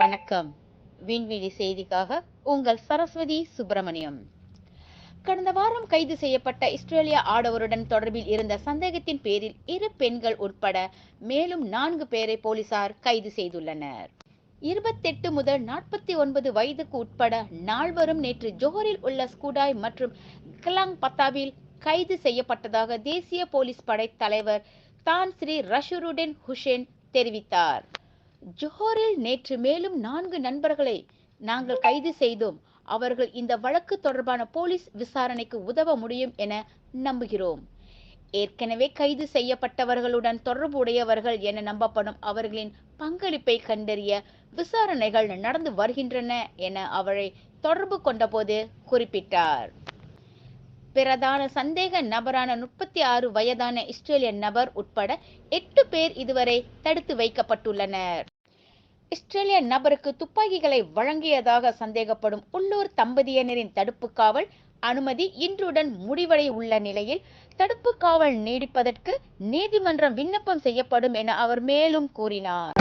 வணக்கம். விண்வெளி செய்திக்காக உங்கள் சரஸ்வதி சுப்பிரமணியம். கடந்த வாரம் கைது செய்யப்பட்ட இஸ்ரேலிய ஆடவருடன் தொடர்பில் இருந்த சந்தேகத்தின் பேரில் இரு பெண்கள் உட்பட மேலும் நான்கு பேரை போலீசார் கைது செய்துள்ளனர். இருபத்தெட்டு முதல் நாற்பத்தி ஒன்பது வயதுக்கு உட்பட நால்வரும் நேற்று ஜோஹரில் உள்ள ஸ்கூடாய் மற்றும் கிலாங் பத்தாவில் கைது செய்யப்பட்டதாக தேசிய போலீஸ் படை தலைவர் தான் ஸ்ரீ ரஷருடன் ஹுசேன் தெரிவித்தார். ஜோஹரில் நேற்று மேலும் நான்கு நண்பர்களை நாங்கள் கைது செய்தோம். அவர்கள் இந்த வழக்கு தொடர்பான போலீஸ் விசாரணைக்கு உதவ முடியும் என நம்புகிறோம். ஏற்கனவே கைது செய்யப்பட்டவர்களுடன் தொடர்புடையவர்கள் என நம்பப்படும் அவர்களின் பங்களிப்பை கண்டறிய விசாரணைகள் நடந்து வருகின்றன என அவரை தொடர்பு கொண்டபோது குறிப்பிட்டார். பிரதான சந்தேக நபரான முப்பத்தி ஆறு வயதான இஸ்ரேலிய நபர் உட்பட எட்டு பேர் இதுவரை தடுத்து வைக்கப்பட்டுள்ளனர். இஸ்ரேலிய நபருக்கு துப்பாக்கிகளை வழங்கியதாக சந்தேகப்படும் உள்ளூர் தம்பதியினரின் தடுப்பு காவல் அனுமதி இன்றுடன் முடிவடை உள்ள நிலையில் தடுப்பு காவல் நீடிப்பதற்கு நீதிமன்றம் விண்ணப்பம் செய்யப்படும் என அவர் மேலும் கூறினார்.